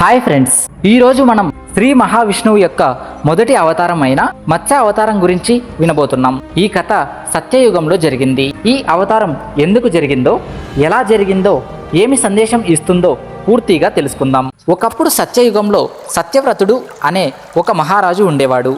Hi friends. ఈరోజు మనం శ్రీ మహావిష్ణువు యొక్క మొదటి అవతారం అయిన మత్స్య అవతారం గురించి వినబోతున్నాం. ఈ కథ సత్యయుగంలో జరిగింది. ఈ అవతారం ఎందుకు జరిగిందో ఎలా జరిగిందో ఏమి సందేశం ఇస్తుందో పూర్తిగా తెలుసుకుందాం. ఒకప్పుడు సత్యయుగంలో సత్యవ్రతుడు అనే ఒక మహారాజు ఉండేవాడు.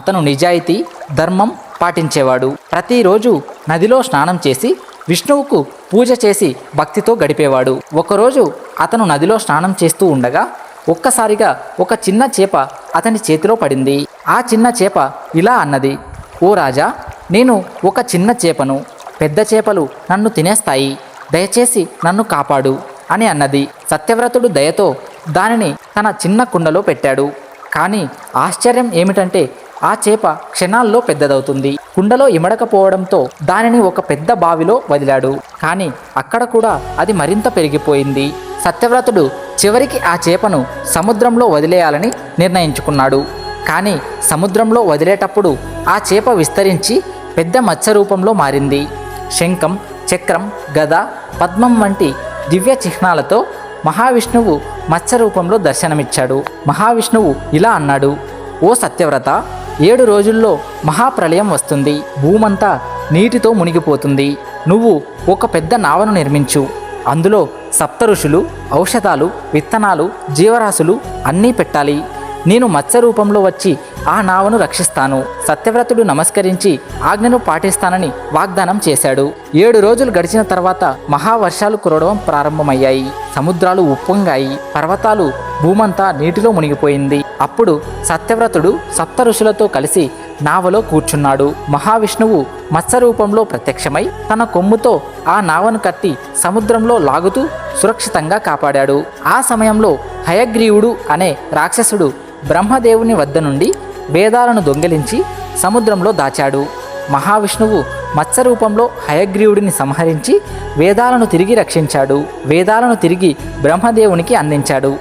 అతను నిజాయితీ ధర్మం పాటించేవాడు. ప్రతిరోజు నదిలో స్నానం చేసి విష్ణువుకు పూజ చేసి భక్తితో గడిపేవాడు. ఒకరోజు అతను నదిలో స్నానం చేస్తూ ఉండగా ఒక్కసారిగా ఒక చిన్న చేప అతని చేతిలో పడింది. ఆ చిన్న చేప ఇలా అన్నది ఓ రాజా నేను ఒక చిన్న చేపను పెద్ద చేపలు నన్ను తినేస్తాయి దయచేసి నన్ను కాపాడు అని అన్నది. సత్యవ్రతుడు దయతో దానిని తన చిన్న కుండలో పెట్టాడు. కానీ ఆశ్చర్యం ఏమిటంటే ఆ చేప క్షణాల్లో పెద్దదవుతుంది. కుండలో ఇమడకపోవడంతో దానిని ఒక పెద్ద బావిలో వదిలాడు. కానీ అక్కడ కూడా అది మరింత పెరిగిపోయింది. సత్యవ్రతుడు చివరికి ఆ చేపను సముద్రంలో వదిలేయాలని నిర్ణయించుకున్నాడు. కానీ సముద్రంలో వదిలేటప్పుడు ఆ చేప విస్తరించి పెద్ద మత్స్య రూపంలో మారింది. శంఖం చక్రం గద పద్మం వంటి దివ్య చిహ్నాలతో మహావిష్ణువు మత్స్య రూపంలో దర్శనమిచ్చాడు. మహావిష్ణువు ఇలా అన్నాడు ఓ సత్యవ్రత ఏడు రోజుల్లో మహాప్రళయం వస్తుంది. భూమంతా నీటితో మునిగిపోతుంది. నువ్వు ఒక పెద్ద నావను నిర్మించు. అందులో సప్త ఋషులు ఔషధాలు విత్తనాలు జీవరాశులు అన్నీ పెట్టాలి. నేను మత్స్య రూపంలో వచ్చి ఆ నావను రక్షిస్తాను. సత్యవ్రతుడు నమస్కరించి ఆజ్ఞను పాటిస్తానని వాగ్దానం చేశాడు. ఏడు రోజులు గడిచిన తర్వాత మహావర్షాలు కురవడం ప్రారంభమయ్యాయి. సముద్రాలు ఉప్పొంగాయి. పర్వతాలు భూమంతా నీటిలో మునిగిపోయింది. అప్పుడు సత్యవ్రతుడు సప్త ఋషులతో కలిసి నావలో కూర్చున్నాడు. మహావిష్ణువు మత్స్య రూపంలో ప్రత్యక్షమై తన కొమ్ముతో ఆ నావను కట్టి సముద్రంలో లాగుతూ సురక్షితంగా కాపాడాడు. ఆ సమయంలో హయగ్రీవుడు అనే రాక్షసుడు బ్రహ్మదేవుని వద్ద నుండి వేదాలను దొంగిలించి సముద్రంలో దాచాడు. మహావిష్ణువు మత్స్య రూపంలో హయగ్రీవుడిని సంహరించి వేదాలను తిరిగి రక్షించాడు. వేదాలను తిరిగి బ్రహ్మదేవునికి అందించాడు.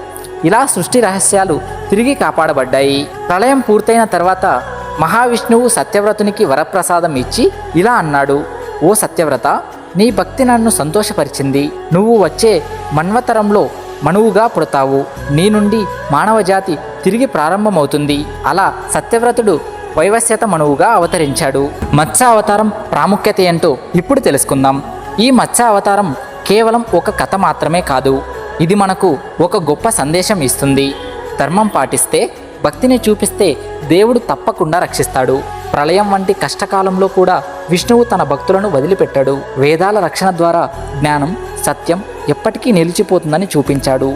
ఇలా సృష్టి రహస్యాలు తిరిగి కాపాడబడ్డాయి. ప్రళయం పూర్తయిన తర్వాత మహావిష్ణువు సత్యవ్రతునికి వరప్రసాదం ఇచ్చి ఇలా అన్నాడు ఓ సత్యవ్రత నీ భక్తి నన్ను సంతోషపరిచింది. నువ్వు వచ్చే మన్వతరంలో మనువుగా పుడతావు. నీ నుండి మానవజాతి తిరిగి ప్రారంభమవుతుంది. అలా సత్యవ్రతుడు వైవస్యత మనువుగా అవతరించాడు. మత్స్య అవతారం ప్రాముఖ్యత ఏంటో ఇప్పుడు తెలుసుకుందాం. ఈ మత్స్య అవతారం కేవలం ఒక కథ మాత్రమే కాదు. ఇది మనకు ఒక గొప్ప సందేశం ఇస్తుంది. ధర్మం పాటిస్తే భక్తిని చూపిస్తే దేవుడు తప్పకుండా రక్షిస్తాడు. ప్రళయం వంటి కష్టకాలంలో కూడా విష్ణువు తన భక్తులను వదిలిపెట్టాడు. వేదాల రక్షణ ద్వారా జ్ఞానం సత్యం ఎప్పటికీ నిలిచిపోతుందని చూపించాడు.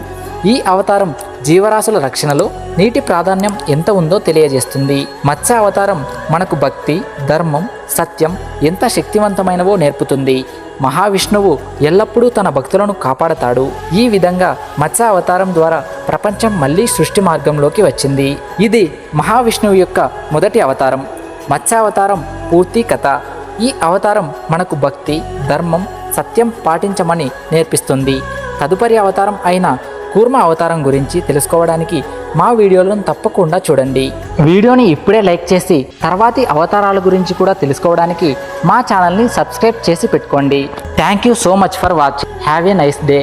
ఈ అవతారం జీవరాశుల రక్షణలో నీటి ప్రాధాన్యం ఎంత ఉందో తెలియజేస్తుంది. మత్స్య అవతారం మనకు భక్తి ధర్మం సత్యం ఎంత శక్తివంతమైనవో నేర్పుతుంది. మహావిష్ణువు ఎల్లప్పుడూ తన భక్తులను కాపాడతాడు. ఈ విధంగా మత్స్య అవతారం ద్వారా ప్రపంచం మళ్ళీ సృష్టి మార్గంలోకి వచ్చింది. ఇది మహావిష్ణువు యొక్క మొదటి అవతారం. మత్స్య అవతారం పూర్తి కథ. ఈ అవతారం మనకు భక్తి ధర్మం సత్యం పాటించమని నేర్పిస్తుంది. తదుపరి అవతారం అయిన కూర్మ అవతారం గురించి తెలుసుకోవడానికి మా వీడియోలను తప్పకుండా చూడండి. వీడియోని ఇప్పుడే లైక్ చేసి తర్వాతి అవతారాల గురించి కూడా తెలుసుకోవడానికి మా ఛానల్ని సబ్స్క్రైబ్ చేసి పెట్టుకోండి. Thank you so much for watch have a nice day